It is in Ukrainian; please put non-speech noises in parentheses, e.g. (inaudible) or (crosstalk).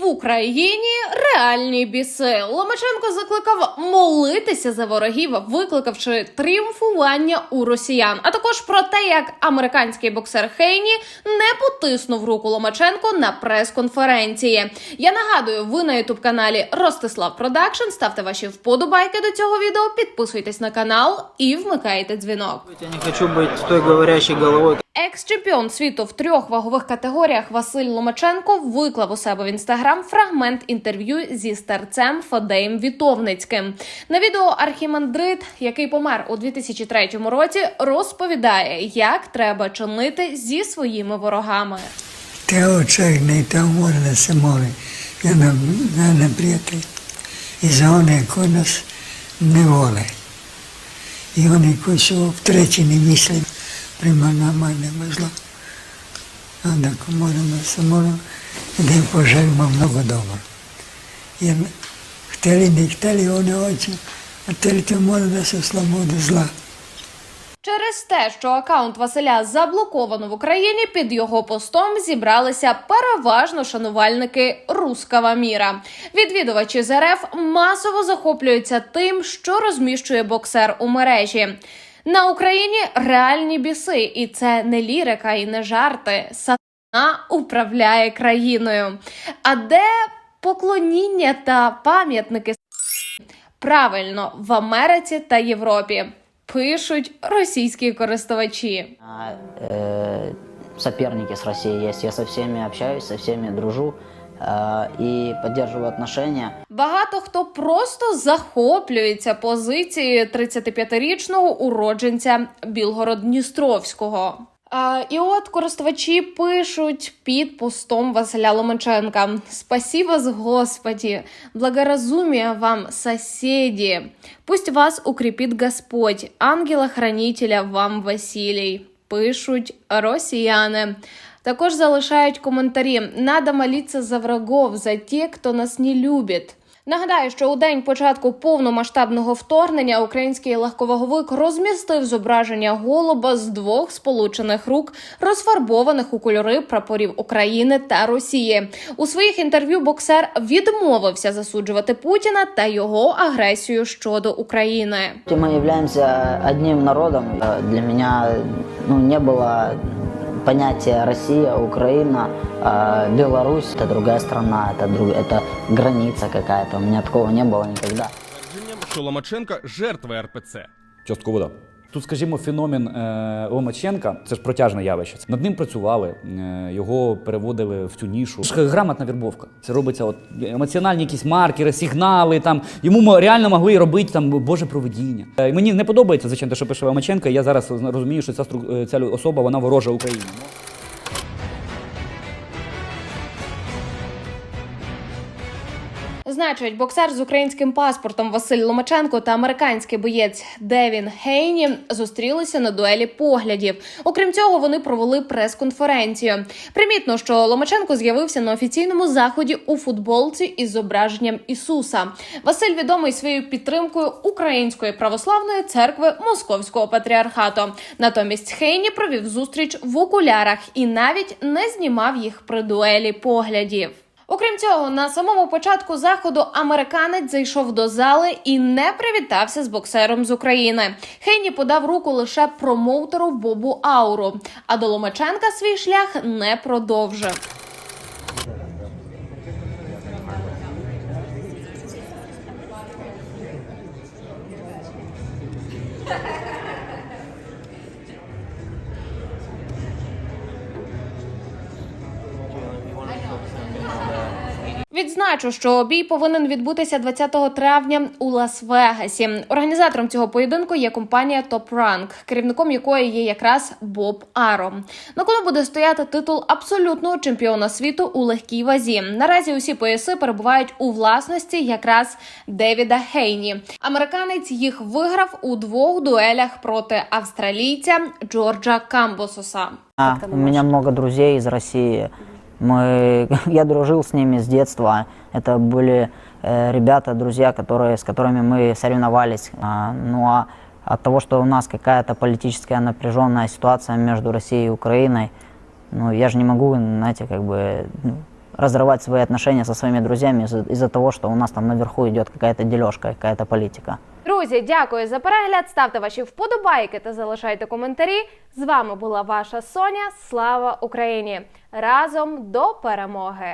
В Україні реальні біси. Ломаченко закликав молитися за ворогів, викликавши тріумфування у росіян. А також про те, як американський боксер Хейні не потиснув руку Ломаченко на прес-конференції. Я нагадую, ви на ютуб каналі Ростислав Продакшн. Ставте ваші вподобайки до цього відео, підписуйтесь на канал і вмикайте дзвінок. Я не хочу быть той говорящей головой, Екс-чемпіон світу в трьох вагових категоріях Василь Ломаченко виклав у себе в інстаграм фрагмент інтерв'ю зі старцем Фадеєм Вітовницьким. На відео архімандрит, який помер у 2003 році, розповідає, як треба чинити зі своїми ворогами. Те очей та морда самої, я на, на неприятель. І за яку нас не воле. І вони якось втретє не мислять, прямо на мене везло. А так можемо самому, де пожежмо много добре. Я хотіли, не хотіли, вони очі, а тільки морда со свободи зла. Через те, що акаунт Василя заблоковано в Україні, під його постом зібралися переважно шанувальники рускава міра. Відвідувачі з РФ масово захоплюються тим, що розміщує боксер у мережі. На Україні реальні біси, і це не лірика і не жарти. Сатана управляє країною. А де поклоніння та пам'ятники Правильно, в Америці та Європі пишуть російські користувачі. А, э, соперники с Россией есть. Я со всеми общаюсь, со всеми дружу э, и поддерживаю отношения. Багато хто просто захоплюється позицією 35-річного уродженця Білгород-Дністровського. І от користувачі пишуть під постом Василя Ломаченка: Спасибо вас, Господи, благоразумия вам, соседи. Пусть вас укріпить Господь, ангела-хранителя вам Василій. Пишуть росіяни. Також залишають коментарі: Надо молитися за врагов, за ті, хто нас не любить. Нагадаю, що у день початку повномасштабного вторгнення український легковаговик розмістив зображення голуба з двох сполучених рук, розфарбованих у кольори прапорів України та Росії. У своїх інтерв'ю боксер відмовився засуджувати Путіна та його агресію щодо України. Мы являемся одним народом. Э, Для меня ну, не было понятия Россия, Украина, э, Беларусь. Это другая страна, это, друг, это граница какая-то. У меня такого не было никогда. Твердження, що Ломаченка жертва РПЦ. Частково да. Тут, скажімо, феномен е, Ломаченка, це ж протяжне явище. Над ним працювали, е, його переводили в цю нішу. Грамотна вірбовка. Це робиться от емоціональні якісь маркери, сигнали. Там йому реально могли робити там Боже проведіння. Е, мені не подобається, звичайно, те, що пише Ломаченко. Я зараз розумію, що ця ця особа вона ворожа Україні. Значить, боксер з українським паспортом Василь Ломаченко та американський боєць Девін Гейні зустрілися на дуелі поглядів. Окрім цього, вони провели прес-конференцію. Примітно, що Ломаченко з'явився на офіційному заході у футболці із зображенням Ісуса. Василь відомий своєю підтримкою Української православної церкви Московського патріархату. Натомість Хейні провів зустріч в окулярах і навіть не знімав їх при дуелі поглядів. Окрім цього, на самому початку заходу американець зайшов до зали і не привітався з боксером з України. Хейні подав руку лише промоутеру Бобу Ауру, а до Ломаченка свій шлях не продовжив. Відзначу, що бій повинен відбутися 20 травня у Лас-Вегасі. Організатором цього поєдинку є компанія Top Rank, керівником якої є якраз Боб Аро. На кону буде стояти титул абсолютного чемпіона світу у легкій вазі. Наразі усі пояси перебувають у власності якраз Девіда Хейні. Американець їх виграв у двох дуелях проти австралійця Джорджа Камбососа. У меня много друзей из России. Мы, (laughs) я дружил с ними с детства. Это были э, ребята, друзья, которые, с которыми мы соревновались. А, ну а от того, что у нас какая-то политическая напряженная ситуация между Россией и Украиной, ну я же не могу, знаете, как бы ну, разрывать свои отношения со своими друзьями из-за из-за того, что у нас там наверху идет какая-то дележка, какая-то политика. Друзі, дякую за перегляд. Ставте ваші вподобайки та залишайте коментарі. З вами була ваша Соня. Слава Україні! Разом до перемоги!